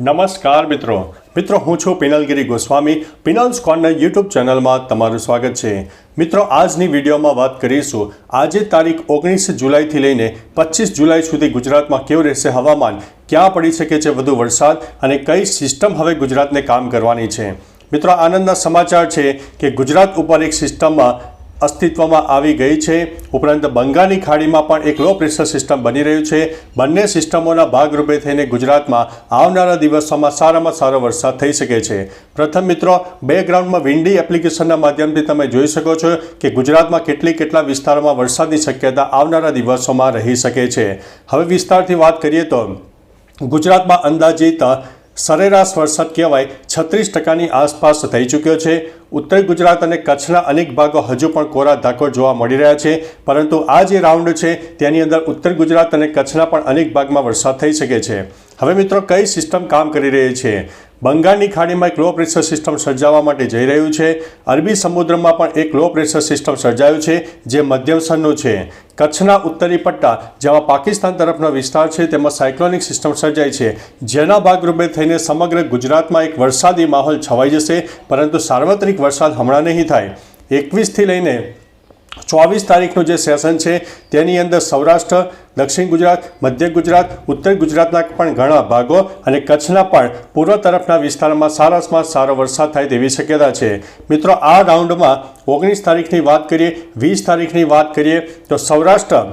નમસ્કાર મિત્રો. મિત્રો, હું છું પિનલગીરી ગોસ્વામી. પિનલ્સ કોર્નર યુટ્યુબ ચેનલમાં તમારું સ્વાગત છે. મિત્રો, આજની વિડીયોમાં વાત કરીશું. આજે તારીખ ઓગણીસ જુલાઈથી લઈને પચીસ જુલાઈ સુધી ગુજરાતમાં કેવું રહેશે હવામાન? ક્યાં પડી શકે છે વધુ વરસાદ? અને કઈ સિસ્ટમ હવે ગુજરાતને કામ કરવાની છે? મિત્રો, આનંદના સમાચાર છે કે ગુજરાત ઉપર એક સિસ્ટમમાં અસ્તિત્વમાં આવી ગઈ છે. ઉપરાંત બંગાળની ખાડીમાં પણ એક લો પ્રેશર સિસ્ટમ બની રહ્યું છે. બંને સિસ્ટમોના ભાગરૂપે થઈને ગુજરાતમાં આવનારા દિવસોમાં સારામાં સારો વરસાદ થઈ શકે છે. પ્રથમ મિત્રો બેકગ્રાઉન્ડમાં વિન્ડી એપ્લિકેશનના માધ્યમથી તમે જોઈ શકો છો કે ગુજરાતમાં કેટલી કેટલા વિસ્તારોમાં વરસાદની શક્યતા આવનારા દિવસોમાં રહી શકે છે. હવે વિસ્તારથી વાત કરીએ તો ગુજરાતમાં અંદાજિત સરેરાશ વરસાદ કહેવાય છત્રીસ ટકાની આસપાસ થઈ ચૂક્યો છે. ઉત્તર ગુજરાત અને કચ્છના અનેક ભાગો હજુ પણ કોરા ધાકોર જોવા મળી રહ્યા છે. પરંતુ આ જે રાઉન્ડ છે, તેની અંદર ઉત્તર ગુજરાત અને કચ્છના પણ અનેક ભાગમાં વરસાદ થઈ શકે છે. હવે મિત્રો, કઈ સિસ્ટમ કામ કરી રહી છે? બંગાળની ખાડીમાં એક લો પ્રેશર સિસ્ટમ સર્જાવા માટે જઈ રહ્યું છે. અરબી સમુદ્રમાં પણ એક લો પ્રેશર સિસ્ટમ સર્જાયું છે, જે મધ્યમ સ્તરનું છે. કચ્છના ઉત્તરી પટ્ટા, જેમાં પાકિસ્તાન તરફનો વિસ્તાર છે, તેમાં સાયક્લોનિક સિસ્ટમ સર્જાય છે. જેના ભાગરૂપે થઈને સમગ્ર ગુજરાતમાં એક વરસાદી માહોલ છવાઈ જશે, પરંતુ સાર્વત્રિક વરસાદ હમણાં નહીં થાય. એકવીસથી લઈને ચોવીસ તારીખનું જે સેશન છે, તેની અંદર સૌરાષ્ટ્ર, દક્ષિણ ગુજરાત, મધ્ય ગુજરાત, ઉત્તર ગુજરાતના પણ ઘણા ભાગો અને કચ્છના પણ પૂર્વ તરફના વિસ્તારમાં સારામાં સારો વરસાદ થાય તેવી શક્યતા છે. મિત્રો, આ રાઉન્ડમાં ઓગણીસ તારીખની વાત કરીએ, વીસ તારીખની વાત કરીએ, તો સૌરાષ્ટ્ર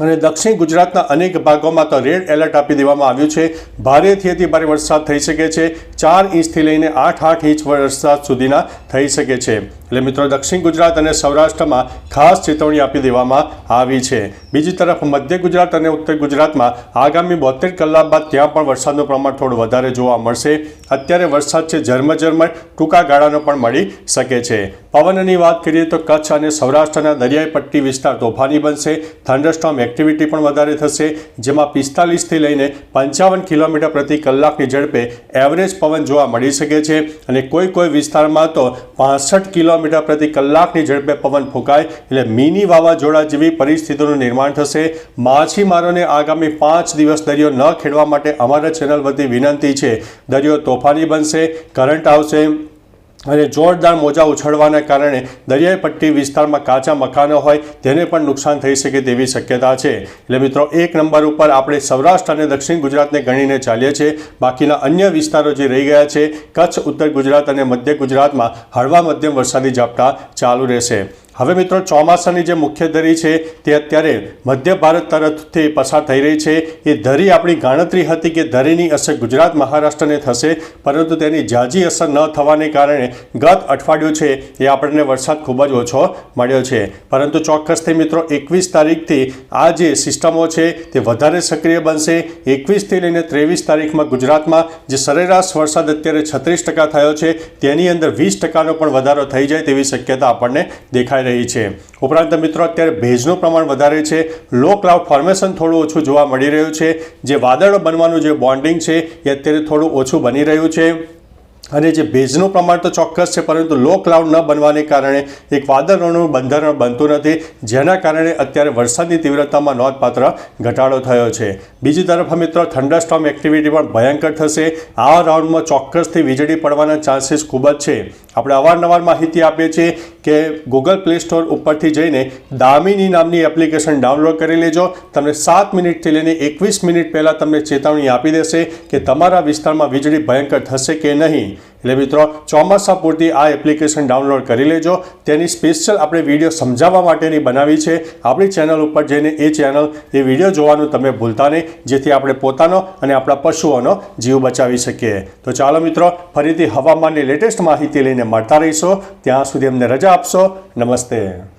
અને દક્ષિણ ગુજરાતના અનેક ભાગોમાં તો રેડ એલર્ટ આપી દેવામાં આવ્યું છે. ભારેથી અતિ ભારે વરસાદ થઈ શકે છે. ચાર ઇંચથી લઈને આઠ આઠ ઇંચ વરસાદ સુધીના થઈ શકે છે. એટલે મિત્રો, દક્ષિણ ગુજરાત અને સૌરાષ્ટ્રમાં ખાસ ચેતવણી આપી દેવામાં આવી છે. બીજી તરફ, મધ્ય ગુજરાત અને ઉત્તર ગુજરાતમાં આગામી બોતેર કલાક બાદ ત્યાં પણ વરસાદનું પ્રમાણ થોડું વધારે જોવા મળશે. અત્યારે વરસાદ છે ઝરમર ઝરમર ટૂંકા ગાળાનો પણ મળી શકે છે. પવનની વાત કરીએ તો કચ્છ અને સૌરાષ્ટ્રના દરિયાઈ પટ્ટી વિસ્તાર તોફાની બનશે. થંડરસ્ટોમ એક્ટિવિટી પણ વધારે થશે, જેમાં પિસ્તાલીસથી લઈને પંચાવન કિલોમીટર પ્રતિ કલાકની ઝડપે એવરેજ પવન જોવા મળી શકે છે. અને કોઈ કોઈ વિસ્તારમાં તો પાસઠ કિલોમીટર પ્રતિ કલાકની ઝડપે પવન ફૂંકાય એટલે મિની વાવાઝોડા જેવી પરિસ્થિતિનું નિર્માણ થશે. માછીમારોને આગામી પાંચ દિવસ દરિયો ન ખેડવા માટે અમારા ચેનલ વતી વિનંતી છે. દરિયો તોફાની બનશે, કરંટ આવશે અને જોરદાર મોજા ઉછળવાના કારણે દરિયાઈ પટ્ટી વિસ્તારમાં કાચા મકાનો હોય તેને પણ નુકસાન થઈ શકે તેવી શક્યતા છે. એટલે મિત્રો, એક નંબર ઉપર આપણે સૌરાષ્ટ્ર અને દક્ષિણ ગુજરાતને ગણીને ચાલીએ છીએ. બાકીના અન્ય વિસ્તારો જે રહી ગયા છે, કચ્છ, ઉત્તર ગુજરાત અને મધ્ય ગુજરાતમાં હળવા મધ્યમ વરસાદી ઝાપટા ચાલુ રહેશે. હવે મિત્રો, ચોમાસાની જે મુખ્ય ધરી છે તે અત્યારે મધ્ય ભારત તરફથી પસાર થઈ રહી છે. એ ધરી આપણી ગણતરી હતી કે ધરીની અસર ગુજરાત મહારાષ્ટ્રને થશે, પરંતુ તેની ઝાઝી અસર ન થવાને કારણે ગત અઠવાડિયું છે એ આપણને વરસાદ ખૂબ જ ઓછો મળ્યો છે. પરંતુ ચોક્કસથી મિત્રો, એકવીસ તારીખથી આ જે સિસ્ટમો છે તે વધારે સક્રિય બનશે. એકવીસથી લઈને ત્રેવીસ તારીખમાં ગુજરાતમાં જે સરેરાશ વરસાદ અત્યારે છત્રીસ ટકા થયો છે, તેની અંદર વીસ ટકાનો પણ વધારો થઈ જાય તેવી શક્યતા આપણને દેખાઈ રહી છે. ઉપરાંત મિત્રો, અત્યારે ભેજનું પ્રમાણ વધારે છે. લો ક્લાઉડ ફોર્મેશન થોડું ઓછું જોવા મળી રહ્યું છે. જે વાદળો બનવાનું જે બોન્ડિંગ છે, એ અત્યારે થોડું ઓછું બની રહ્યું છે. અને જે ભેજનું પ્રમાણ તો ચોક્કસ છે, પરંતુ લો ક્લાઉડ ન બનવાને કારણે એક વાદળોનું બંધારણ બનતું નથી, જેના કારણે અત્યારે વરસાદની તીવ્રતામાં નોંધપાત્ર ઘટાડો થયો છે. બીજી તરફ, મિત્રો થંડરસ્ટોમ એક્ટિવિટી પણ ભયંકર થશે. આ રાઉન્ડમાં ચોક્કસથી વીજળી પડવાના ચાન્સીસ ખૂબ જ છે. આપણે અવારનવાર માહિતી આપીએ છીએ કે ગૂગલ પ્લે સ્ટોર ઉપરથી જઈને દામિની નામની એપ્લિકેશન ડાઉનલોડ કરી લેજો. તમને સાત મિનિટથી લઈને એકવીસ મિનિટ પહેલાં તમને ચેતવણી આપી દેશે કે તમારા વિસ્તારમાં વીજળી ભયંકર થશે કે નહીં. એટલે મિત્રો, ચોમાસા પૂરતી આ એપ્લિકેશન ડાઉનલોડ કરી લેજો. તેની સ્પેશિયલ આપણે વીડિયો સમજાવવા માટેની બનાવી છે. આપણી ચેનલ ઉપર જઈને એ ચેનલ એ વીડિયો જોવાનું તમે ભૂલતા નહીં, જેથી આપણે પોતાનો અને આપણા પશુઓનો જીવ બચાવી શકીએ. તો ચાલો મિત્રો, ફરીથી હવામાનની લેટેસ્ટ માહિતી લઈને મળતા રહીશો. ત્યાં સુધી અમને રજા આપશો. નમસ્તે.